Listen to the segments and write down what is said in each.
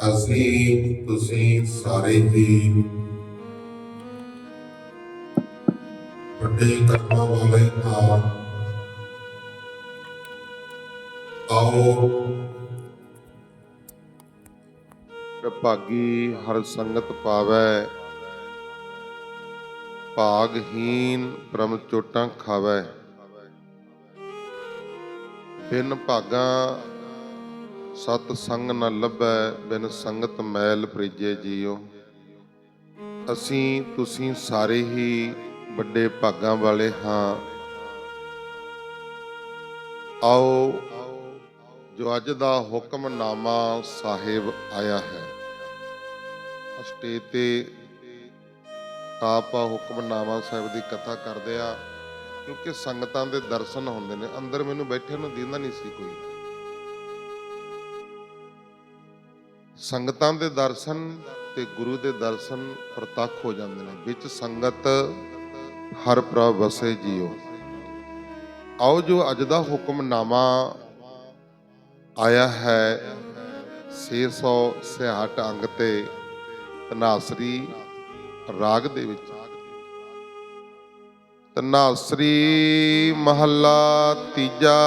ਅਸੀਂ ਤੁਸੀਂ ਸਾਰੇ ਹੀ ਵੱਡੇ ਕਰਮਾਂ ਵਾਲੇ ਹਾਂ। ਆਓ। ਭਾਗੀ ਹਰ ਸੰਗਤ ਪਾਵੈ। ਭਾਗਹੀਨ ਬ੍ਰਹਮ ਚੋਟਾਂ ਖਾਵੈ। ਬਿਨ ਭਾਗਾ ਸਤ ਸੰਗ ਨ ਲੱਭੈ ਬਿਨ ਸੰਗਤ ਮੈਲ ਪ੍ਰੀਜੇ ਜੀਓ। ਅਸੀਂ, ਤੁਸੀਂ ਸਾਰੇ ਹੀ ਵੱਡੇ ਭਾਗਾਂ ਵਾਲੇ ਹਾਂ। ਆਓ, ਜੋ ਅੱਜ ਦਾ ਹੁਕਮਨਾਮਾ ਸਾਹਿਬ ਆਇਆ ਹੈ। ਸਟੇਜ ਤੇ ਆਪ ਹੁਕਮਨਾਮਾ ਸਾਹਿਬ ਦੀ ਕਥਾ ਕਰਦੇ ਆ ਕਿਉਂਕਿ ਸੰਗਤਾਂ ਦੇ ਦਰਸ਼ਨ ਹੁੰਦੇ ਨੇ। ਅੰਦਰ ਮੈਨੂੰ ਬੈਠੇ ਨੂੰ ਦਿੰਦਾ ਨਹੀਂ ਸੀ ਕੋਈ। ਸੰਗਤਾਂ ਦੇ ਦਰਸ਼ਨ ਤੇ ਗੁਰੂ ਦੇ ਦਰਸ਼ਨ ਪ੍ਰਤੱਖ ਹੋ ਜਾਂਦੇ ਨੇ। ਵਿੱਚ ਸੰਗਤ ਹਰ ਪ੍ਰਭ ਵਸੇ ਜੀਓ। ਆਓ ਜੋ ਅੱਜ ਦਾ ਹੁਕਮਨਾਮਾ ਆਇਆ ਹੈ 666 ਅੰਗ ਤੇ ਤਨਾਸਰੀ ਰਾਗ ਦੇ ਵਿੱਚ। ਤਨਾਸਰੀ ਮਹੱਲਾ ਤੀਜਾ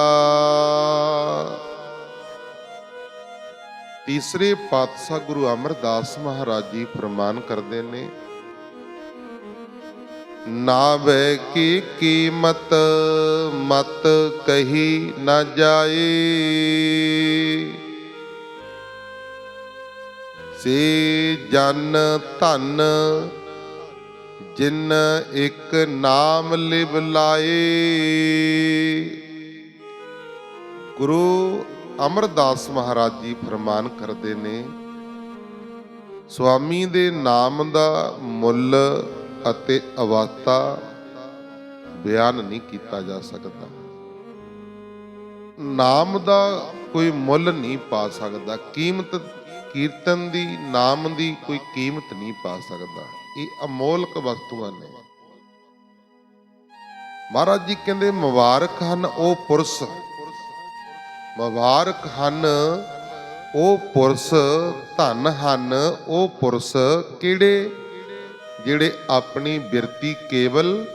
ਤੀਸਰੇ ਪਾਤਸ਼ਾਹ ਗੁਰੂ ਅਮਰਦਾਸ ਮਹਾਰਾਜ ਜੀ ਫਰਮਾਨ ਕਰਦੇ ਨੇ, ਨਾਵੇ ਕੀ ਕੀਮਤ ਮਤ ਕਹੀ ਨਾ ਜਾਏ? ਸੇ ਜਨ ਧਨ ਜਿਨ ਇੱਕ ਨਾਮ ਲਿਵ ਲਾਏ। ਗੁਰੂ ਅਮਰਦਾਸ ਮਹਾਰਾਜ ਜੀ ਫਰਮਾਨ ਕਰਦੇ ਨੇ, ਸੁਆਮੀ ਦੇ ਨਾਮ ਦਾ ਮੁੱਲ ਅਤੇ ਅਵਾਤਾ ਬਿਆਨ ਨਹੀਂ ਕੀਤਾ ਜਾ ਸਕਦਾ। ਨਾਮ ਦਾ ਕੋਈ ਮੁੱਲ ਨਹੀਂ ਪਾ ਸਕਦਾ। ਕੀਮਤ, ਕੀਰਤਨ ਦੀ, ਨਾਮ ਦੀ ਕੋਈ ਕੀਮਤ ਨਹੀਂ ਪਾ ਸਕਦਾ। ਇਹ ਅਮੋਲਕ ਵਸਤੂਆਂ ਨੇ। ਮਹਾਰਾਜ ਜੀ ਕਹਿੰਦੇ, ਮੁਬਾਰਕ ਹਨ ਉਹ ਪੁਰਸ਼ ਮੁਬਾਰਕ ਹਨ, ਉਹ ਪੁਰਸ਼ ਧਨ ਹਨ, ਉਹ ਪੁਰਸ਼ ਕਿਹੜੇ? ਜਿਹੜੇ ਆਪਣੀ ਬਿਰਤੀ ਕੇਵਲ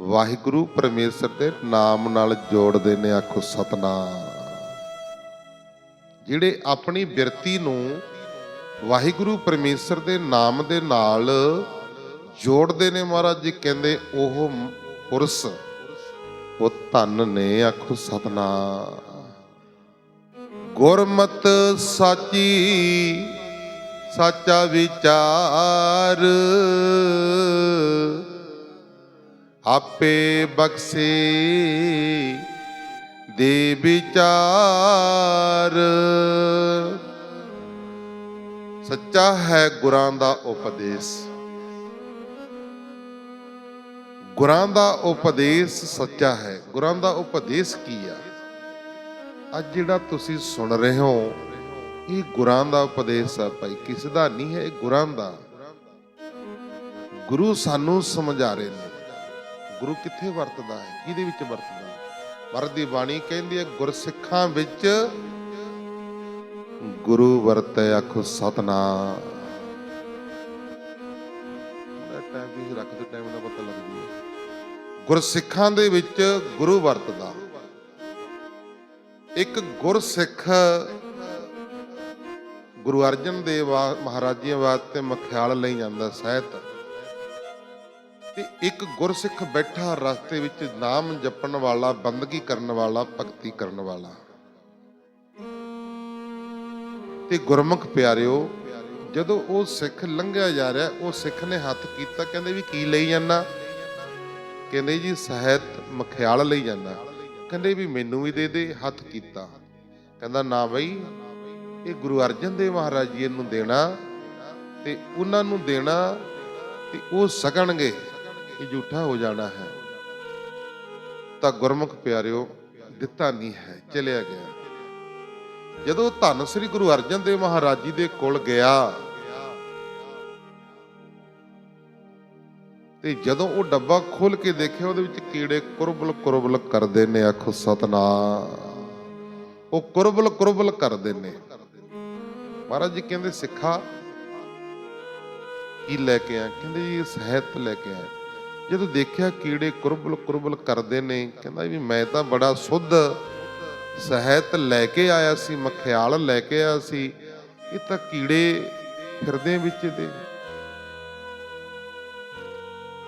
ਵਾਹਿਗੁਰੂ ਪਰਮੇਸ਼ਰ ਦੇ ਨਾਮ ਨਾਲ ਜੋੜਦੇ ਨੇ, ਆਖੋ ਸਤਨਾਮ। ਜਿਹੜੇ ਆਪਣੀ ਬਿਰਤੀ ਨੂੰ ਵਾਹਿਗੁਰੂ ਪਰਮੇਸ਼ਰ ਦੇ ਨਾਮ ਦੇ ਨਾਲ ਜੋੜਦੇ ਨੇ ਮਹਾਰਾਜ ਜੀ, ਕਹਿੰਦੇ ਉਹ ਪੁਰਸ਼ ਉਹ ਧਨ ਨੇ, ਆਖੋ ਸਤਨਾ ਗੁਰਮਤ ਸਾਚੀ, ਸਾਚਾ ਵਿਚਾਰ। ਆਪੇ ਬਖਸ਼ੇ ਦੇ ਵਿਚਾਰ। ਸੱਚਾ ਹੈ ਗੁਰਾਂ ਦਾ ਉਪਦੇਸ਼। ਗੁਰਾਂ ਦਾ ਉਪਦੇਸ਼ ਸੱਚਾ ਹੈ। ਗੁਰਾਂ ਦਾ ਉਪਦੇਸ਼ ਕੀ ਆ? ਅੱਜ ਜਿਹੜਾ ਤੁਸੀਂ ਸੁਣ ਰਹੇ ਹੋ, ਇਹ ਗੁਰਾਂ ਦਾ ਉਪਦੇਸ਼ ਆ ਭਾਈ। ਕਿਸ ਦਾ ਨਹੀਂ ਹੈ, ਇਹ ਗੁਰਾਂ ਦਾ। ਗੁਰੂ ਸਾਨੂੰ ਸਮਝਾ ਰਹੇ ਨੇ। ਗੁਰੂ ਕਿੱਥੇ ਵਰਤਦਾ ਹੈ? ਕਿਹਦੇ ਵਿੱਚ ਵਰਤਦਾ ਹੈ? ਮਰਦ ਦੀ ਬਾਣੀ ਕਹਿੰਦੀ ਹੈ, ਗੁਰਸਿੱਖਾਂ ਵਿੱਚ ਗੁਰੂ ਵਰਤੈ, ਆਖੋ ਸਤਨਾਮ। ਟਾਈਮ ਵੀ ਰੱਖ ਦੇ ਟਾਈਮ ਦਾ ਪਤਾ ਗੁਰਸਿੱਖਾਂ ਦੇ ਵਿੱਚ ਗੁਰੂ ਵਰਤਦਾ। ਇੱਕ ਗੁਰਸਿੱਖ ਗੁਰੂ ਅਰਜਨ ਦੇਵ ਵਾ- ਮਹਾਰਾਜ ਜੀ ਵਾਸਤੇ ਮਖਿਆਲ ਲਈ ਜਾਂਦਾ, ਸਹਿਤ। ਤੇ ਇੱਕ ਗੁਰਸਿੱਖ ਬੈਠਾ ਰਸਤੇ ਵਿੱਚ ਨਾਮ ਜਪਣ ਵਾਲਾ, ਬੰਦਗੀ ਕਰਨ ਵਾਲਾ, ਭਗਤੀ ਕਰਨ ਵਾਲਾ। ਤੇ ਗੁਰਮੁਖ ਪਿਆਰਿਓ, ਜਦੋਂ ਉਹ ਸਿੱਖ ਲੰਘਿਆ ਜਾ ਰਿਹਾ, ਉਹ ਸਿੱਖ ਨੇ ਹੱਥ ਕੀਤਾ, ਕਹਿੰਦੇ ਵੀ ਕੀ ਲਈ ਜਾਂਦਾ? ਕਹਿੰਦੇ ਜੀ, ਸਹਿਤ ਮਖਿਆਲ ਲਈ ਜਾਂਦਾ। ਕਹਿੰਦੇ ਵੀ ਮੈਨੂੰ ਵੀ ਦੇ ਦੇ, ਹੱਥ ਕੀਤਾ। ਕਹਿੰਦਾ, ਨਾ ਬਈ, ਇਹ ਗੁਰੂ ਅਰਜਨ ਦੇਵ ਮਹਾਰਾਜ ਜੀ ਨੂੰ ਦੇਣਾ ਤੇ ਉਹਨਾਂ ਨੂੰ ਦੇਣਾ ਤੇ ਉਹ ਸਕਣਗੇ ਇਹ ਝੂਠਾ ਹੋ ਜਾਣਾ ਹੈ। ਤਾਂ ਗੁਰਮੁਖ ਪਿਆਰਿਓ, ਦਿੱਤਾ ਨਹੀਂ ਹੈ, ਚਲਿਆ ਗਿਆ। ਜਦੋਂ ਧੰਨ ਸ੍ਰੀ ਗੁਰੂ ਅਰਜਨ ਦੇਵ ਮਹਾਰਾਜ ਜੀ ਦੇ ਕੋਲ ਗਿਆ ਤੇ ਜਦੋਂ ਉਹ ਡੱਬਾ ਖੋਲ ਕੇ ਦੇਖਿਆ, ਉਹਦੇ ਵਿੱਚ ਕੀੜੇ ਕੁਰਬਲ ਕੁਰਬਲ ਕਰਦੇ ਨੇ, ਆਖੋ ਸਤਨਾ ਉਹ ਕੁਰਬਲ ਕੁਰਬਲ ਕਰਦੇ ਨੇ। ਮਹਾਰਾਜ ਜੀ ਕਹਿੰਦੇ, ਸਿੱਖਾ, ਕੀ ਲੈ ਕੇ ਆ ਕਹਿੰਦੇ ਜੀ, ਸਹਿਤ ਲੈ ਕੇ ਆਇਆ। ਜਦੋਂ ਦੇਖਿਆ ਕੀੜੇ ਕੁਰਬਲ ਕੁਰਬਲ ਕਰਦੇ ਨੇ, ਕਹਿੰਦਾ ਵੀ ਮੈਂ ਤਾਂ ਬੜਾ ਸੁੱਧ ਸਹਿਤ ਲੈ ਕੇ ਆਇਆ ਸੀ, ਮਖਿਆਲ ਲੈ ਕੇ ਆਇਆ ਸੀ। ਇਹ ਤਾਂ ਕੀੜੇ ਫਿਰਦੇ ਵਿੱਚ ਦੇ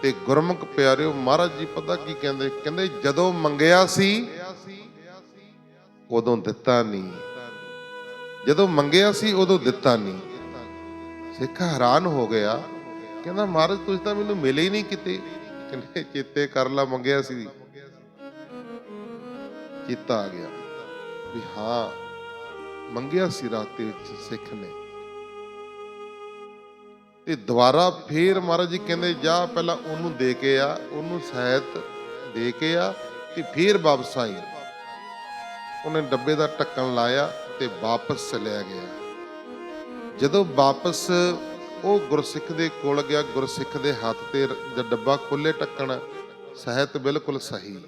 ਤੇ ਗੁਰਮੁਖ ਪਿਆਰਿਓ, ਮਹਾਰਾਜ ਜੀ ਪਤਾ ਕੀ ਕਹਿੰਦੇ? ਕਹਿੰਦੇ, ਜਦੋਂ ਮੰਗਿਆ ਸੀ, ਉਦੋਂ ਦਿੱਤਾ ਨਹੀਂ। ਜਦੋਂ ਮੰਗਿਆ ਸੀ, ਉਦੋਂ ਦਿੱਤਾ ਨਹੀਂ। ਸਿੱਖ ਹੈਰਾਨ ਹੋ ਗਿਆ। ਕਹਿੰਦਾ, ਮਹਾਰਾਜ, ਤੁਸੀਂ ਤਾਂ ਮੈਨੂੰ ਮਿਲੇ ਹੀ ਨਹੀਂ ਕਿਤੇ। ਕਹਿੰਦੇ, ਚੇਤੇ ਕਰ ਲਾ, ਮੰਗਿਆ ਸੀ। ਚੇਤਾ ਆ ਗਿਆ ਵੀ ਹਾਂ, ਮੰਗਿਆ ਸੀ ਰਾਤੇ ਵਿੱਚ ਸਿੱਖ ਨੇ। ਤੇ ਦੁਬਾਰਾ ਫੇਰ ਮਹਾਰਾਜ ਜੀ ਕਹਿੰਦੇ, ਜਾ ਪਹਿਲਾਂ ਉਹਨੂੰ ਦੇ ਕੇ ਆ, ਉਹਨੂੰ ਸਹਾਇਤ ਦੇ ਕੇ ਆ ਤੇ ਫੇਰ ਵਾਪਸ ਆਈ ਉਹਨੇ ਡੱਬੇ ਦਾ ਢੱਕਣ ਲਾਇਆ ਤੇ ਵਾਪਸ ਚਲਿਆ ਗਿਆ। ਜਦੋਂ ਵਾਪਸ ਉਹ ਗੁਰਸਿੱਖ ਦੇ ਕੋਲ ਗਿਆ, ਗੁਰਸਿੱਖ ਦੇ ਹੱਥ ਤੇ ਜਦ ਡੱਬਾ ਖੁੱਲੇ ਢੱਕਣ ਸਹਿਤ ਬਿਲਕੁਲ ਸਹੀ।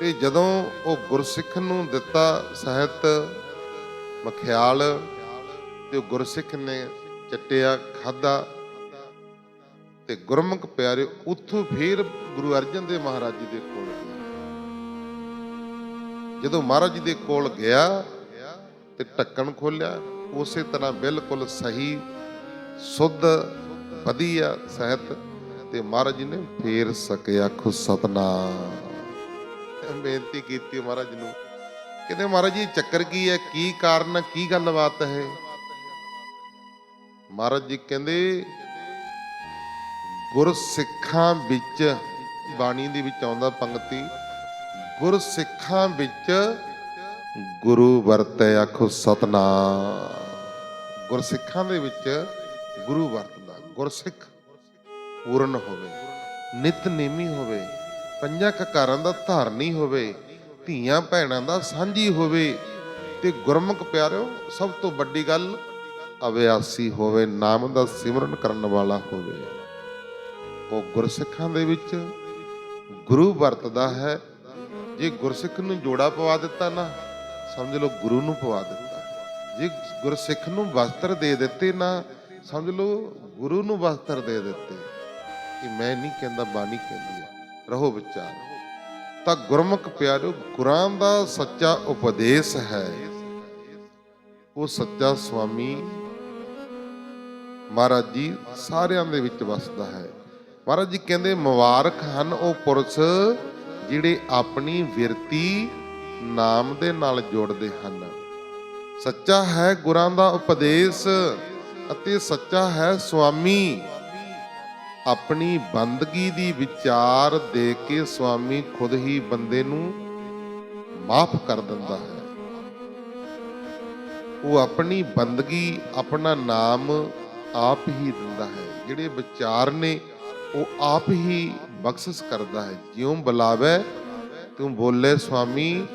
ਤੇ ਜਦੋਂ ਉਹ ਗੁਰਸਿੱਖ ਨੂੰ ਦਿੱਤਾ ਸਹਿਤ ਮਖਿਆਲ, ਤੇ ਗੁਰਸਿੱਖ ਨੇ ਚਟਿਆ ਖਾਦਾ ਤੇ ਗੁਰਮੁਖ ਪਿਆਰੇ ਉੱਥੋਂ ਫੇਰ ਗੁਰੂ ਅਰਜਨ ਦੇਵ ਮਹਾਰਾਜ ਜੀ ਦੇ ਕੋਲ ਗਿਆ। ਜਦੋਂ ਮਹਾਰਾਜ ਜੀ ਦੇ ਕੋਲ ਗਿਆ ਤੇ ਢੱਕਣ ਖੋਲਿਆ ਉਸੇ ਤਰ੍ਹਾਂ ਬਿਲਕੁਲ ਸਹੀ, ਸੁੱਧ, ਵਧੀਆ ਸਹਿਤ ਤੇ ਮਹਾਰਾਜ ਜੀ ਨੇ ਫੇਰ ਸਕਿਆ ਖੁ ਸਤਨਾਮ। ਬੇਨਤੀ ਕੀਤੀ ਮਹਾਰਾਜ ਨੂੰ, ਕਹਿੰਦੇ ਮਹਾਰਾਜ ਜੀ, ਚੱਕਰ ਕੀ ਹੈ? ਕੀ ਕਾਰਨ ਕੀ ਗੱਲਬਾਤ ਹੈ? ਮਹਾਰਾਜ ਜੀ ਕਹਿੰਦੇ, ਗੁਰਸਿੱਖਾਂ ਵਿੱਚ, ਬਾਣੀ ਦੇ ਵਿੱਚ ਆਉਂਦਾ ਪੰਕਤੀ, ਗੁਰਸਿੱਖਾਂ ਵਿੱਚ ਗੁਰੂ ਵਰਤੈ, ਆਖੋ ਸਤਨਾਮ। ਗੁਰਸਿੱਖਾਂ ਦੇ ਵਿੱਚ ਗੁਰੂ ਵਰਤਦਾ, ਗੁਰਸਿੱਖ ਪੂਰਨ ਹੋਵੇ ਨਿਤਨੇਮੀ ਹੋਵੇ, ਪੰਜਾਂ ਕਕਾਰਾਂ ਦਾ ਧਾਰਨੀ ਹੋਵੇ, ਧੀਆਂ ਭੈਣਾਂ ਦਾ ਸਾਂਝੀ ਹੋਵੇ, ਤੇ ਗੁਰਮੁਖ ਪਿਆਰਿਓ, ਸਭ ਤੋਂ ਵੱਡੀ ਗੱਲ ਅਭਿਆਸੀ ਹੋਵੇ, ਨਾਮ ਦਾ ਸਿਮਰਨ ਕਰਨ ਵਾਲਾ ਹੋਵੇ। ਉਹ ਗੁਰਸਿੱਖਾਂ ਦੇ ਵਿੱਚ ਗੁਰੂ ਵਰਤਦਾ ਹੈ। ਜੇ ਗੁਰਸਿੱਖ ਨੂੰ ਜੋੜਾ ਪਵਾ ਦਿੱਤਾ ਨਾ, ਸਮਝ ਲਓ ਗੁਰੂ ਨੂੰ ਪਵਾ ਦਿੱਤਾ। ਜੇ ਗੁਰਸਿੱਖ ਨੂੰ ਵਸਤਰ ਦੇ ਦਿੱਤੇ ਨਾ, ਸਮਝ ਲਓ ਗੁਰੂ ਨੂੰ ਵਸਤਰ ਦੇ ਦਿੱਤੇ। ਕਿ ਮੈਂ ਨਹੀਂ ਕਹਿੰਦਾ, ਬਾਣੀ ਕਹਿੰਦੀ ਹੈ ਰਹੋ ਵਿਚਾਰ। ਤਾਂ ਗੁਰਮੁਖ ਪਿਆਰਿਓ ਗੁਰਾਂ ਦਾ ਸੱਚਾ ਉਪਦੇਸ਼ ਹੈ। ਉਹ ਸੱਚਾ ਸੁਆਮੀ ਮਹਾਰਾਜ ਜੀ ਸਾਰਿਆਂ ਦੇ ਵਿੱਚ ਵਸਦਾ ਹੈ। ਮਹਾਰਾਜ ਜੀ ਕਹਿੰਦੇ ਮੁਬਾਰਕ ਹਨ ਉਹ ਪੁਰਸ਼ ਜਿਹੜੇ ਆਪਣੀ ਵਿਰਤੀ ਨਾਮ ਦੇ ਨਾਲ ਜੋੜਦੇ ਹਨ। ਸੱਚਾ ਹੈ ਗੁਰਾਂ ਦਾ ਉਪਦੇਸ਼ ਅਤੇ ਸੱਚਾ ਹੈ ਸੁਆਮੀ। ਆਪਣੀ ਬੰਦਗੀ ਦੀ ਵਿਚਾਰ ਦੇ ਕੇ ਸੁਆਮੀ ਖੁਦ ਹੀ ਬੰਦੇ ਨੂੰ ਮਾਫ ਕਰ ਦਿੰਦਾ ਹੈ। ਉਹ ਆਪਣੀ ਬੰਦਗੀ, ਆਪਣਾ ਨਾਮ ਆਪ ਹੀ ਦਿੰਦਾ ਹੈ। ਜਿਹੜੇ ਵਿਚਾਰ ਨੇ, ਉਹ ਆਪ ਹੀ ਬਖਸ਼ਿਸ਼ ਕਰਦਾ ਹੈ। ਜਿਉਂ ਬੁਲਾਵੇ ਤੂੰ ਬੋਲੇ, ਸੁਆਮੀ,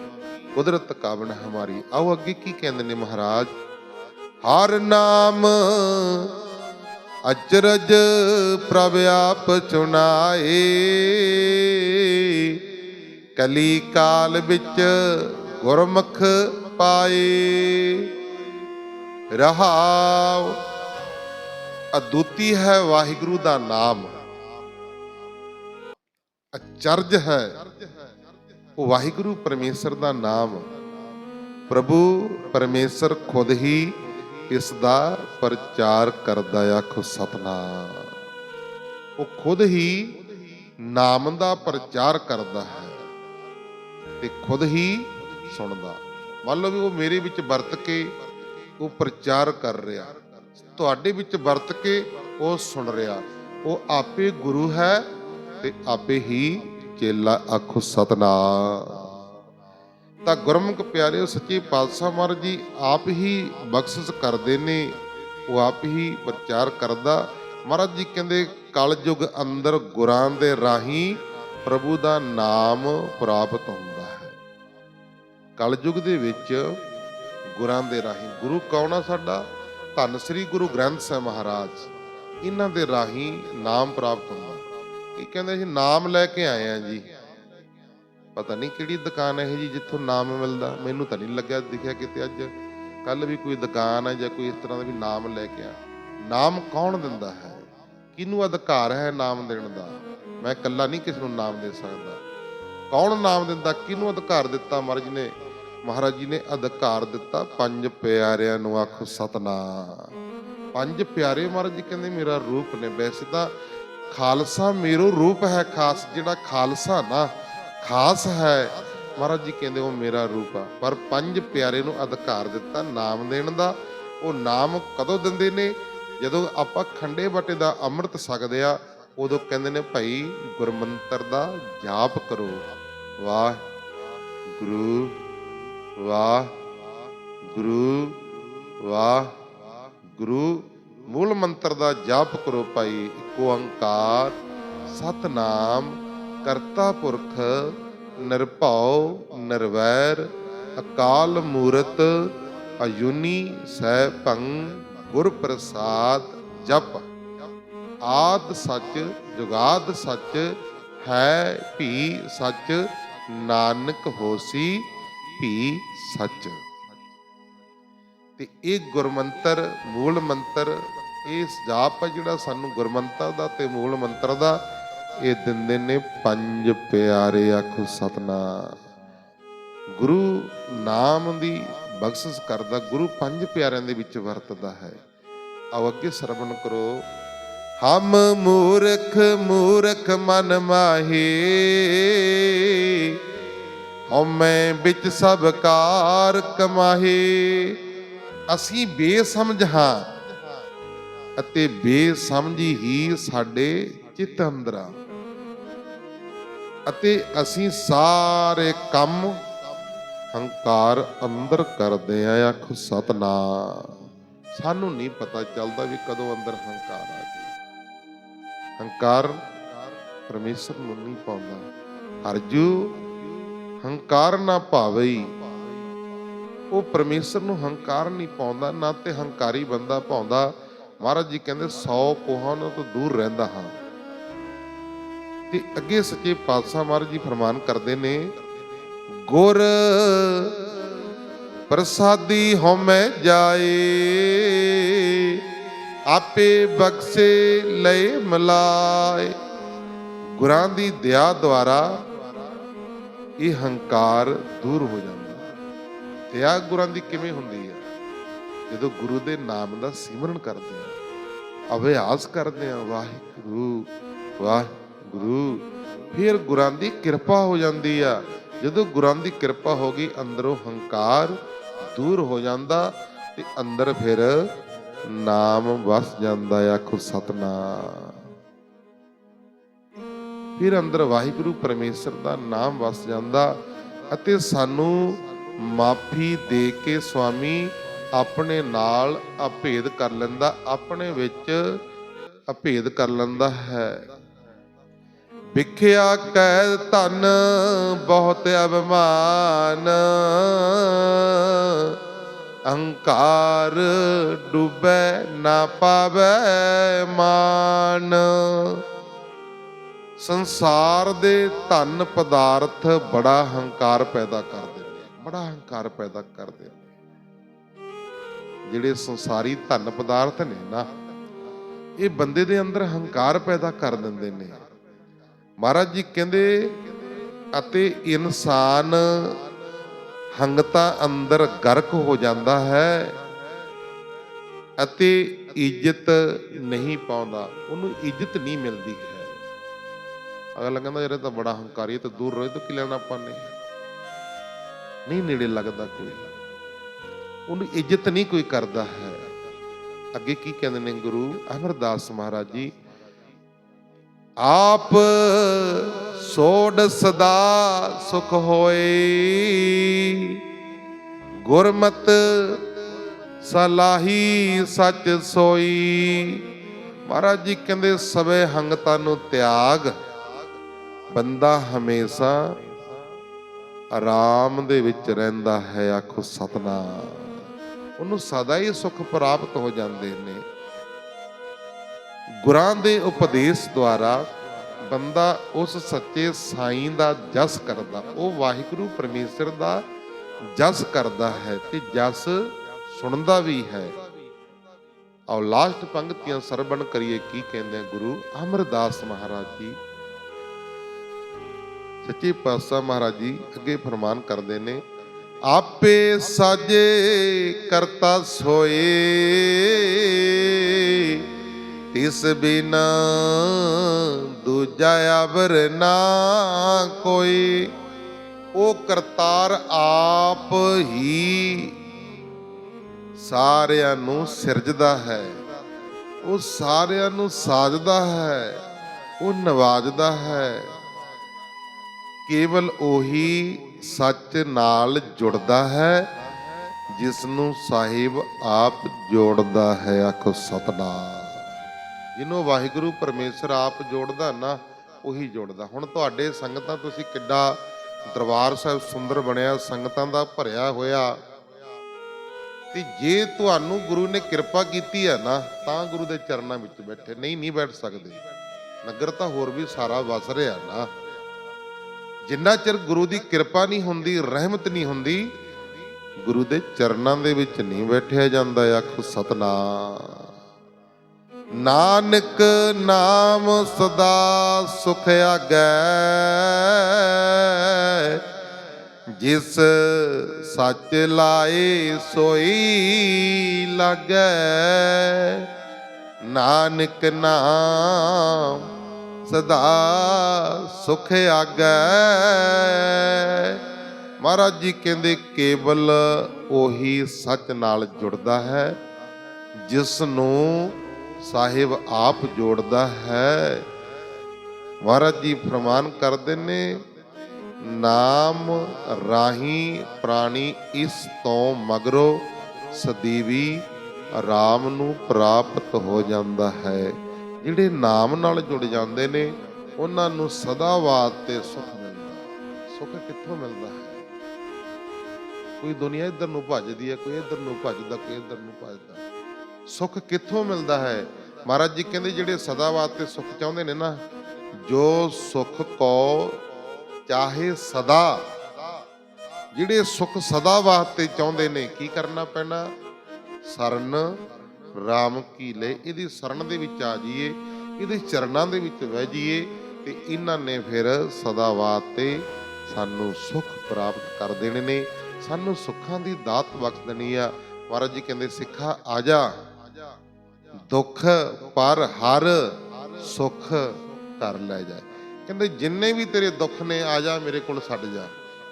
ਕੁਦਰਤ ਕਾਵਣ ਹਮਾਰੀ। ਆਓ ਅੱਗੇ ਕੀ ਕਹਿੰਦੇ ਨੇ ਮਹਾਰਾਜ? ਹਰ ਨਾਮ ਅਚਰਜ ਪ੍ਰਭ ਆਪ ਚੁਣਾਏ। ਕਲੀ ਕਾਲ ਵਿੱਚ ਗੁਰਮੁਖ ਪਾਏ। ਰਹਾਉ ਅਦੁੱਤੀ ਹੈ ਵਾਹਿਗੁਰੂ ਦਾ ਨਾਮ। ਅਚਰਜ ਹੈ ਉਹ ਵਾਹਿਗੁਰੂ ਪਰਮੇਸ਼ਰ ਦਾ ਨਾਮ। ਪ੍ਰਭੂ ਪਰਮੇਸ਼ਰ ਖੁਦ ਹੀ ਇਸ ਦਾ ਪ੍ਰਚਾਰ ਕਰਦਾ ਆਖੋ ਸਤਨਾਮ। ਉਹ ਖੁਦ ਹੀ ਨਾਮ ਦਾ ਪ੍ਰਚਾਰ ਕਰਦਾ ਹੈ ਤੇ ਖੁਦ ਹੀ ਸੁਣਦਾ। ਮੰਨ ਲਓ ਵੀ ਉਹ ਮੇਰੇ ਵਿੱਚ ਵਰਤ ਕੇ ਉਹ ਪ੍ਰਚਾਰ ਕਰ ਰਿਹਾ। ਤੁਹਾਡੇ ਵਿੱਚ ਵਰਤ ਕੇ ਉਹ ਸੁਣ ਰਿਹਾ। ਉਹ ਆਪੇ ਗੁਰੂ ਹੈ ਤੇ ਆਪੇ ਹੀ ਚੇਲਾ ਆਖੋ ਸਤਨਾਮ। ਤਾਂ ਗੁਰਮੁਖ ਪਿਆਰਿਓ, ਸੱਚੇ ਪਾਤਸ਼ਾਹ ਮਹਾਰਾਜ ਜੀ ਆਪ ਹੀ ਬਖਸ਼ਿਸ਼ ਕਰਦੇ ਨੇ, ਉਹ ਆਪ ਹੀ ਪ੍ਰਚਾਰ ਕਰਦਾ। ਮਹਾਰਾਜ ਜੀ ਕਹਿੰਦੇ, ਕਲਯੁਗ ਅੰਦਰ ਗੁਰਾਂ ਦੇ ਰਾਹੀਂ ਪ੍ਰਭੂ ਦਾ ਨਾਮ ਪ੍ਰਾਪਤ ਹੁੰਦਾ ਹੈ। ਕਲਯੁਗ ਦੇ ਵਿੱਚ ਗੁਰਾਂ ਦੇ ਰਾਹੀਂ, ਗੁਰੂ ਕੌਣ ਆ ਸਾਡਾ? ਧੰਨ ਸ੍ਰੀ ਗੁਰੂ ਗ੍ਰੰਥ ਸਾਹਿਬ ਮਹਾਰਾਜ, ਇਹਨਾਂ ਦੇ ਰਾਹੀਂ ਨਾਮ ਪ੍ਰਾਪਤ ਹੁੰਦਾ। ਇਹ ਕਹਿੰਦੇ ਜੀ ਨਾਮ ਲੈ ਕੇ ਆਏ ਆ ਜੀ। ਪਤਾ ਨਹੀਂ ਕਿਹੜੀ ਦੁਕਾਨ ਹੈ ਜੀ ਜਿੱਥੋਂ ਨਾਮ ਮਿਲਦਾ, ਮੈਨੂੰ ਤਾਂ ਨਹੀਂ ਲੱਗਿਆ ਦਿਖਿਆ ਕਿਤੇ ਅੱਜ। ਕੱਲ ਵੀ ਕੋਈ ਦੁਕਾਨ ਹੈ ਜਾਂ ਕੋਈ ਇਸ ਤਰ੍ਹਾਂ ਦਾ ਵੀ ਨਾਮ ਲੈ ਕੇ ਆ ਨਾਮ ਕੌਣ ਦਿੰਦਾ ਹੈ? ਕਿਹਨੂੰ ਅਧਿਕਾਰ ਹੈ ਨਾਮ ਦੇਣ ਦਾ? ਮੈਂ ਇਕੱਲਾ ਨਹੀਂ ਕਿਸੇ ਨੂੰ ਨਾਮ ਦੇ ਸਕਦਾ। ਕੌਣ ਨਾਮ ਦਿੰਦਾ, ਕਿਹਨੂੰ ਅਧਿਕਾਰ ਦਿੱਤਾ ਮਹਾਰਾਜ ਨੇ? ਮਹਾਰਾਜ ਜੀ ਨੇ ਅਧਿਕਾਰ ਦਿੱਤਾ, ਪੰਜ ਪਿਆਰਿਆਂ ਨੂੰ ਆਖੋ ਸਤਨਾਮ। ਪੰਜ ਪਿਆਰੇ ਮਹਾਰਾਜ ਜੀ ਕਹਿੰਦੇ ਮੇਰਾ ਰੂਪ ਨੇ, ਵੈਸੇ ਤਾਂ ਖਾਲਸਾ ਮੇਰੋ ਰੂਪ ਹੈ ਖਾਸ, ਜਿਹੜਾ ਖਾਲਸਾ ਨਾ, ਖਾਸ ਹੈ। ਮਹਾਰਾਜ ਜੀ ਕਹਿੰਦੇ ਉਹ ਮੇਰਾ ਰੂਪ ਆ। ਪਰ ਪੰਜ ਪਿਆਰੇ ਨੂੰ ਅਧਿਕਾਰ ਦਿੱਤਾ, ਨਾਮ ਦੇਣ ਦਾ। ਉਹ ਨਾਮ ਕਦੋਂ ਦਿੰਦੇ ਨੇ? ਜਦੋਂ ਆਪਾਂ ਖੰਡੇ ਬਾਟੇ ਦਾ ਅੰਮ੍ਰਿਤ ਸਕਦੇ ਆ, ਉਦੋਂ ਕਹਿੰਦੇ ਨੇ ਭਾਈ ਗੁਰਮੰਤਰ ਦਾ ਜਾਪ ਕਰੋ। ਵਾਹ ਗੁਰੂ ਵਾਹ ਗੁਰੂ ਵਾਹ ਗੁਰੂ ਮੂਲ ਮੰਤਰ ਦਾ ਜਾਪ ਕਰੋ ਭਾਈ, ਇੱਕ ਓੰਕਾਰ। ਸਤਨਾਮ, ਕਰਤਾ ਪੁਰਖ, ਨਿਰਭਉ, ਨਿਰਵੈਰ, ਅਕਾਲ ਮੂਰਤ, ਅਯੁਨੀ ਸੈ ਭੰ ਗੁਰ ਪ੍ਰਸਾਦ ਜਪ। ਆਦ ਸੱਚ, ਜੁਗਾਦ ਸੱਚ, ਹੈ ਭੀ ਸੱਚ, ਨਾਨਕ ਹੋਸੀ ਭੀ ਸੱਚ। ਤੇ ਇਹ ਗੁਰਮੰਤਰ, ਮੂਲ ਮੰਤਰ, ਇਹ ਜਾਪ ਹੈ ਜਿਹੜਾ ਸਾਨੂੰ ਗੁਰਮੰਤਰ ਦਾ ਤੇ ਮੂਲ ਮੰਤਰ ਦਾ, ਇਹ ਦਿੰਦੇ ਨੇ ਪੰਜ ਪਿਆਰੇ ਆਖੋ ਸਤਨਾਮ। ਗੁਰੂ ਨਾਮ ਦੀ ਬਖਸ਼ਿਸ਼ ਕਰਦਾ, ਗੁਰੂ ਪੰਜ ਪਿਆਰਿਆਂ ਦੇ ਵਿੱਚ ਵਰਤਦਾ ਹੈ। ਆਓ ਅੱਗੇ ਸਰਵਣ ਕਰੋ। ਹਮ ਮੂਰਖ ਮੂਰਖ ਮਨ ਮਾਹੀ ਹਉਮੈ ਵਿੱਚ ਸਭ ਕਾਰ ਕਮਾਹੇ। ਅਸੀਂ ਬੇਸਮਝ ਹਾਂ ਅਤੇ ਬੇਸਮਝੀ ਹੀ ਸਾਡੇ ਚਿੱਤ ਅੰਦਰ ਅਤੇ ਅਸੀਂ ਸਾਰੇ ਕੰਮ ਹੰਕਾਰ ਅੰਦਰ ਕਰਦੇ ਆ, ਆਖੋ ਸਤਨਾਮ। ਸਾਨੂੰ ਨਹੀਂ ਪਤਾ ਚੱਲਦਾ ਵੀ ਕਦੋਂ ਅੰਦਰ ਹੰਕਾਰ ਆ ਗਿਆ ਹੰਕਾਰ ਪਰਮੇਸ਼ਰ ਨੂੰ ਨਹੀਂ ਪਾਉਂਦਾ। ਅਰਜੂ ਹੰਕਾਰ ਨਾ ਭਾਵਈ। ਉਹ ਪਰਮੇਸ਼ਰ ਨੂੰ ਹੰਕਾਰ ਨਹੀਂ ਪਾਉਂਦਾ, ਨਾ ਤੇ ਹੰਕਾਰੀ ਬੰਦਾ ਪਾਉਂਦਾ। ਮਹਾਰਾਜ ਜੀ ਕਹਿੰਦੇ 100 ਕੋਹਾਂ ਤੋਂ ਦੂਰ ਰਹਿੰਦਾ ਹਾਂ। ਤੇ ਅੱਗੇ ਸੱਚੇ ਪਾਤਸ਼ਾਹ ਮਹਾਰਾਜ ਜੀ ਫਰਮਾਨ ਕਰਦੇ ਨੇ, ਗੁਰ ਪ੍ਰਸਾਦੀ ਹਉਮੈ ਜਾਏ, ਆਪੇ ਬਖਸ਼ੇ ਲਏ ਮਲਾਏ। ਗੁਰਾਂ ਦੀ ਦਇਆ ਦੁਆਰਾ ਇਹ ਹੰਕਾਰ ਦੂਰ ਹੋ ਜਾਂਦਾ। ਦਇਆ ਗੁਰਾਂ ਦੀ ਕਿਵੇਂ ਹੁੰਦੀ ਹੈ? ਜਦੋਂ ਗੁਰੂ ਦੇ ਨਾਮ ਦਾ ਸਿਮਰਨ ਕਰਦੇ ਆ ਅਭਿਆਸ ਕਰਦੇ ਆ ਵਾਹਿਗੁਰੂ ਵਾਹਿਗੁਰੂ, ਫਿਰ ਗੁਰਾਂ ਦੀ ਕਿਰਪਾ ਹੋ ਜਾਂਦੀ ਆ। ਜਦੋਂ ਗੁਰਾਂ ਦੀ ਕਿਰਪਾ ਹੋ ਗਈ, ਅੰਦਰੋਂ ਹੰਕਾਰ ਦੂਰ ਹੋ ਜਾਂਦਾ ਤੇ ਅੰਦਰ ਫਿਰ ਨਾਮ ਵਸ ਜਾਂਦਾ ਆ, ਆਖੋ ਸਤਨਾਮ। ਫਿਰ ਅੰਦਰ ਵਾਹਿਗੁਰੂ ਪਰਮੇਸ਼ਰ ਦਾ ਨਾਮ ਵਸ ਜਾਂਦਾ ਅਤੇ ਸਾਨੂੰ ਮਾਫੀ ਦੇ ਕੇ ਸੁਆਮੀ ਆਪਣੇ ਨਾਲ ਅਭੇਦ ਕਰ ਲੈਂਦਾ, ਆਪਣੇ ਵਿੱਚ ਅਭੇਦ ਕਰ ਲੈਂਦਾ ਹੈ। ਵਿਖਿਆ ਕੈ ਧਨ ਬਹੁਤ ਅਭਮਾਨ, ਅਹੰਕਾਰ ਡੁਬੈ ਨਾ ਪਾਵੈ ਮਾਨ। ਸੰਸਾਰ ਦੇ ਧਨ ਪਦਾਰਥ ਬੜਾ ਹੰਕਾਰ ਪੈਦਾ ਕਰਦੇ ਨੇ ਬੜਾ ਹੰਕਾਰ ਪੈਦਾ ਕਰਦੇ ਨੇ ਜਿਹੜੇ ਸੰਸਾਰੀ ਧਨ ਪਦਾਰਥ ਨੇ ਨਾ, ਇਹ ਬੰਦੇ ਦੇ ਅੰਦਰ ਹੰਕਾਰ ਪੈਦਾ ਕਰ ਦਿੰਦੇ ਨੇ। ਮਹਾਰਾਜ ਜੀ ਕਹਿੰਦੇ, ਅਤੇ ਇਨਸਾਨ ਹੰਗਤਾ ਅੰਦਰ ਗਰਕ ਹੋ ਜਾਂਦਾ ਹੈ ਅਤੇ ਇੱਜ਼ਤ ਨਹੀਂ ਪਾਉਂਦਾ, ਉਹਨੂੰ ਇੱਜ਼ਤ ਨਹੀਂ ਮਿਲਦੀ ਹੈ। ਅਗਲਾ ਕਹਿੰਦਾ ਯਾਰ ਇਹ ਤਾਂ ਬੜਾ ਹੰਕਾਰੀ ਹੈ ਤੇ ਦੂਰ ਰਹੇ ਤਾਂ ਕੀ ਲੈਣਾ ਆਪਾਂ ਨੇ? ਨਹੀਂ ਨੇੜੇ ਲੱਗਦਾ ਕੋਈ। ਉਹਨੂੰ ਇੱਜ਼ਤ ਨਹੀਂ ਕੋਈ ਕਰਦਾ ਹੈ। ਅੱਗੇ ਕੀ ਕਹਿੰਦੇ ਨੇ ਗੁਰੂ ਅਮਰਦਾਸ ਮਹਾਰਾਜ ਜੀ? ਆਪ ਸੋੜ ਸਦਾ ਸੁਖ ਹੋਏ, ਗੁਰਮਤ ਸਲਾਹੀ ਸੱਚ ਸੋਈ। ਮਹਾਰਾਜ ਜੀ ਕਹਿੰਦੇ ਸਵੇ ਹੰਗਤਾ ਨੂੰ ਤਿਆਗ ਬੰਦਾ ਹਮੇਸ਼ਾ ਆਰਾਮ ਦੇ ਵਿੱਚ ਰਹਿੰਦਾ ਹੈ, ਆਖੋ ਸਤਨਾਮ। ਉਹਨੂੰ ਸਦਾ ਹੀ ਸੁਖ ਪ੍ਰਾਪਤ ਹੋ ਜਾਂਦੇ ਨੇ। ਗੁਰਾਂ ਦੇ ਉਪਦੇਸ਼ ਦੁਆਰਾ ਬੰਦਾ ਉਸ ਸੱਚੇ ਸਾਈਂ ਦਾ ਜਸ ਕਰਦਾ, ਉਹ ਵਾਹਿਗੁਰੂ ਪਰਮੇਸ਼ਰ ਦਾ ਜਸ ਕਰਦਾ ਹੈ ਤੇ ਜਸ ਸੁਣਦਾ ਵੀ ਹੈ। ਆਓ ਲਾਸਟ ਪੰਕਤੀਆਂ ਸਰਵਣ ਕਰੀਏ, ਕੀ ਕਹਿੰਦੇ ਗੁਰੂ? ਅਮਰਦਾਸ ਮਹਾਰਾਜ ਜੀ। ਸੱਚੇ ਪਾਤਸ਼ਾਹ ਮਹਾਰਾਜ ਜੀ ਅੱਗੇ ਫਰਮਾਨ ਕਰਦੇ ਨੇ, ਆਪੇ ਸਾਜੇ ਕਰਤਾ ਸੋਏ ਤਿਸ ਬਿਨਾ ਦੂਜਾ ਅਵਰ ਨਾ ਕੋਈ, ਉਹ ਕਰਤਾਰ ਆਪ ਹੀ ਸਾਰਿਆਂ ਨੂੰ ਸਿਰਜਦਾ ਹੈ, ਉਹ ਸਾਰਿਆਂ ਨੂੰ ਸਾਜਦਾ ਹੈ, ਉਹ ਨਵਾਜਦਾ ਹੈ। ਕੇਵਲ ਉਹੀ ਸੱਚ ਨਾਲ ਜੁੜਦਾ ਹੈ ਜਿਸ ਨੂੰ ਸਾਹਿਬ ਆਪ ਜੋੜਦਾ ਹੈ ਆਖੋ ਸਤਨਾਮ। ਜਿਹਨੂੰ ਵਾਹਿਗੁਰੂ ਪਰਮੇਸ਼ਰ ਆਪ ਜੋੜਦਾ ਨਾ, ਉਹੀ ਜੋੜਦਾ। ਹੁਣ ਤੁਹਾਡੇ ਸੰਗਤਾਂ ਤੁਸੀਂ ਕਿੱਡਾ ਦਰਬਾਰ ਸਾਹਿਬ ਸੁੰਦਰ ਬਣਿਆ, ਸੰਗਤਾਂ ਦਾ ਭਰਿਆ ਹੋਇਆ। ਤੇ ਜੇ ਤੁਹਾਨੂੰ ਗੁਰੂ ਨੇ ਕਿਰਪਾ ਕੀਤੀ ਹੈ ਨਾ, ਤਾਂ ਗੁਰੂ ਦੇ ਚਰਨਾਂ ਵਿੱਚ ਬੈਠੇ, ਨਹੀਂ ਨਹੀਂ ਬੈਠ ਸਕਦੇ। ਨਗਰ ਤਾਂ ਹੋਰ ਵੀ ਸਾਰਾ ਵਸ ਰਿਹਾ ਨਾ। ਜਿੰਨਾ ਚਿਰ ਗੁਰੂ ਦੀ ਕਿਰਪਾ ਨਹੀਂ ਹੁੰਦੀ, ਰਹਿਮਤ ਨਹੀਂ ਹੁੰਦੀ, ਗੁਰੂ ਦੇ ਚਰਨਾਂ ਦੇ ਵਿੱਚ ਨਹੀਂ ਬੈਠਿਆ ਜਾਂਦਾ ਆਖੋ ਸਤਨਾਮ। ਨਾਨਕ ਨਾਮ ਸਦਾ ਸੁਖ ਆਗੈ। ਜਿਸ ਸੱਚ ਲਾਏ ਸੋਈ ਲਾਗੈ। ਨਾਨਕ ਨਾਮ ਸਦਾ ਸੁਖ ਆਗੈ। ਮਹਾਰਾਜ ਜੀ ਕਹਿੰਦੇ, ਕੇਵਲ ਉਹੀ ਸੱਚ ਨਾਲ ਜੁੜਦਾ ਹੈ ਜਿਸ ਨੂੰ ਸਾਹਿਬ ਆਪ ਜੋੜਦਾ ਹੈ। ਮਹਾਰਾਜ ਜੀ ਫਰਮਾਨ ਕਰਦੇ ਨੇ, ਨਾਮ ਰਾਹੀ ਪ੍ਰਾਣੀ ਇਸ ਤੋਂ ਮਗਰੋਂ ਸਦੀਵੀ ਰਾਮ ਨੂੰ ਪ੍ਰਾਪਤ ਹੋ ਜਾਂਦਾ ਹੈ। ਜਿਹੜੇ ਨਾਮ ਨਾਲ ਜੁੜ ਜਾਂਦੇ ਨੇ, ਉਹਨਾਂ ਨੂੰ ਸਦਾ ਵਾਸਤੇ ਸੁਖ ਮਿਲਦਾ। ਸੁਖ ਕਿੱਥੋਂ ਮਿਲਦਾ ਹੈ? ਕੋਈ ਦੁਨੀਆ ਇੱਧਰ ਨੂੰ ਭੱਜਦੀ ਹੈ, ਕੋਈ ਇੱਧਰ ਨੂੰ ਭੱਜਦਾ, ਕੋਈ ਇੱਧਰ ਨੂੰ ਭੱਜਦਾ। ਸੁਖ ਕਿੱਥੋਂ ਮਿਲਦਾ ਹੈ? ਮਹਾਰਾਜ ਜੀ ਕਹਿੰਦੇ ਜਿਹੜੇ ਸਦਾ ਵਾਸਤੇ ਸੁਖ ਚਾਹੁੰਦੇ ਨੇ ਨਾ, ਜੋ ਸੁਖ ਕੋ ਚਾਹੇ ਸਦਾ, ਜਿਹੜੇ ਸੁਖ ਸਦਾ ਵਾਸਤੇ ਚਾਹੁੰਦੇ ਨੇ, ਕੀ ਕਰਨਾ ਪੈਣਾ? ਸਰਨ RAM ਕੀ ਲੈ? ਇਹਦੀ ਸਰਨ ਦੇ ਵਿੱਚ ਆ ਜਾਈਏ, ਇਹਦੇ ਚਰਨਾਂ ਦੇ ਵਿੱਚ ਵਹਿ ਜਾਈਏ ਤੇ ਇਹਨਾਂ ਨੇ ਫਿਰ ਸਦਾ ਵਾਸਤੇ ਸਾਨੂੰ ਸੁਖ ਪ੍ਰਾਪਤ ਕਰ ਦੇਣੇ ਨੇ। ਸਾਨੂੰ ਸੁੱਖਾਂ ਦੀ ਦਾਤ ਬਖਸ਼ ਦੇਣੀ ਆ। ਮਹਾਰਾਜ ਜੀ ਕਹਿੰਦੇ, ਸਿੱਖਾ, ਆ ਜਾ। ਦੁੱਖ ਪਰ ਹਰ ਸੁਖ ਕਰ ਲੈ ਜਾ। ਕਹਿੰਦੇ, ਜਿੰਨੇ ਵੀ ਤੇਰੇ ਦੁੱਖ ਨੇ, ਆ ਜਾ ਮੇਰੇ ਕੋਲ ਛੱਡ ਜਾ।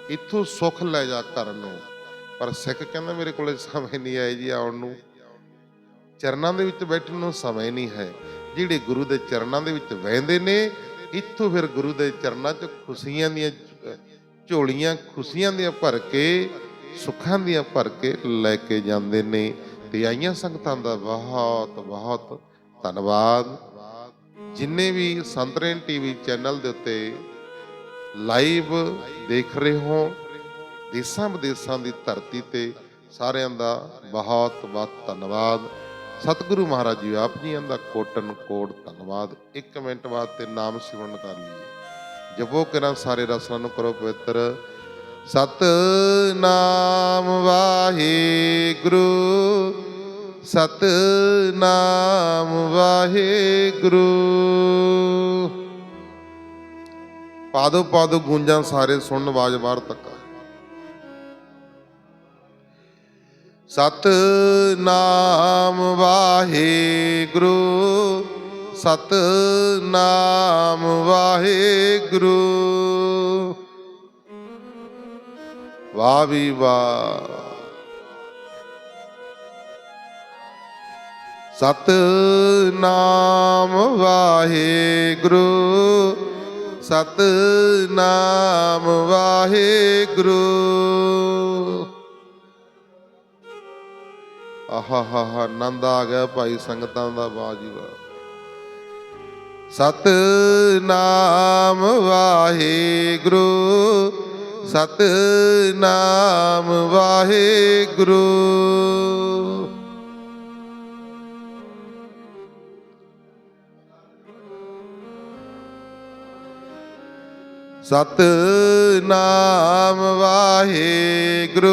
ਇੱਥੋਂ ਸੁੱਖ ਲੈ ਜਾ ਘਰ ਨੂੰ। ਪਰ ਸਿੱਖ ਕਹਿੰਦਾ, ਮੇਰੇ ਕੋਲੇ ਸਮੇਂ ਨਹੀਂ ਆਏ ਜੀ ਆਉਣ ਨੂੰ। ਚਰਨਾਂ ਦੇ ਵਿੱਚ ਬੈਠਣ ਨੂੰ ਸਮੇਂ ਨਹੀਂ ਹੈ। ਜਿਹੜੇ ਗੁਰੂ ਦੇ ਚਰਨਾਂ ਦੇ ਵਿੱਚ ਵਹਿੰਦੇ ਨੇ, ਇੱਥੋਂ ਫਿਰ ਗੁਰੂ ਦੇ ਚਰਨਾਂ 'ਚ ਖੁਸ਼ੀਆਂ ਦੀਆਂ, ਝੋਲੀਆਂ ਖੁਸ਼ੀਆਂ ਦੀਆਂ ਭਰ ਕੇ, ਸੁੱਖਾਂ ਦੀਆਂ ਭਰ ਕੇ ਲੈ ਕੇ ਜਾਂਦੇ ਨੇ। ਤੇ ਆਈਆਂ ਸੰਗਤਾਂ ਦਾ ਬਹੁਤ ਬਹੁਤ ਧੰਨਵਾਦ। ਜਿੰਨੇ ਵੀ ਸੰਤਰੇਨ ਟੀਵੀ ਚੈਨਲ ਦੇ ਉੱਤੇ ਲਾਈਵ ਦੇਖ ਰਹੇ ਹੋ ਦੇਸਾਂ ਵਿਦੇਸਾਂ ਦੀ ਧਰਤੀ ਤੇ ਸਾਰਿਆਂ ਦਾ ਬਹੁਤ ਬਹੁਤ ਧੰਨਵਾਦ। ਸਤਿਗੁਰੂ ਮਹਾਰਾਜ ਜੀ, ਆਪ ਜੀ ਦਾ ਕੋਟਨ ਕੋਟ ਧੰਨਵਾਦ। ਇੱਕ ਮਿੰਟ ਬਾਅਦ ਤੇ ਨਾਮ ਸਿਮਰਨ ਕਰ ਲਈਏ। ਜਪੋ ਕਰਾਂ ਸਾਰੇ ਰਸਨਾ ਨੂੰ ਕਰੋ ਪਵਿੱਤਰ। ਸਤ ਨਾਮ ਵਾਹਿਗੁਰੂ। ਸਤ ਨਾਮ ਵਾਹਿਗੁਰੂ। ਪਾਦੋ ਪਾਦੋ ਗੂੰਜਾਂ ਸਾਰੇ ਸੁਣਨ ਆਵਾਜ਼ ਬਾਹਰ ਤੱਕ। ਸਤ ਨਾਮ ਵਾਹਿਗੁਰੂ, ਸਤ ਨਾਮ ਵਾਹਿਗੁਰੂ। ਵਾਹ ਵੀ ਵਾਹ। ਸਤ ਨਾਮ ਵਾਹਿਗੁਰੂ, ਸਤ ਨਾਮ ਵਾਹਿਗੁਰੂ। ਆਹਾ ਹਾ ਹਾ ਆਨੰਦ ਆ ਗਿਆ ਭਾਈ ਸੰਗਤਾਂ ਦਾ ਬਾਜੀ ਜੀ ਸਤ ਨਾਮ ਵਾਹਿਗੁਰੂ ਸਤ ਨਾਮ ਵਾਹਿਗੁਰੂ। ਸਤ ਨਾਮ ਵਾਹਿਗੁਰੂ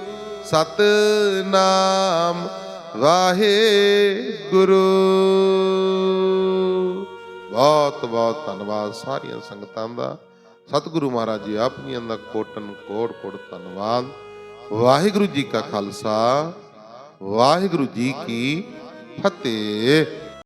ਸਤ ਵਾਹਿਗੁਰੂ। ਬਹੁਤ ਬਹੁਤ ਧੰਨਵਾਦ ਸਾਰੀਆਂ ਸੰਗਤਾਂ ਦਾ। ਸਤਿਗੁਰੂ ਮਹਾਰਾਜ ਜੀ, ਆਪ ਜੀਆਂ ਦਾ ਕੋਟਨ ਕੋਟ ਕੋਟ ਧੰਨਵਾਦ। ਵਾਹਿਗੁਰੂ ਜੀ ਕਾ ਖਾਲਸਾ, ਵਾਹਿਗੁਰੂ ਜੀ ਕੀ ਫਤਿਹ।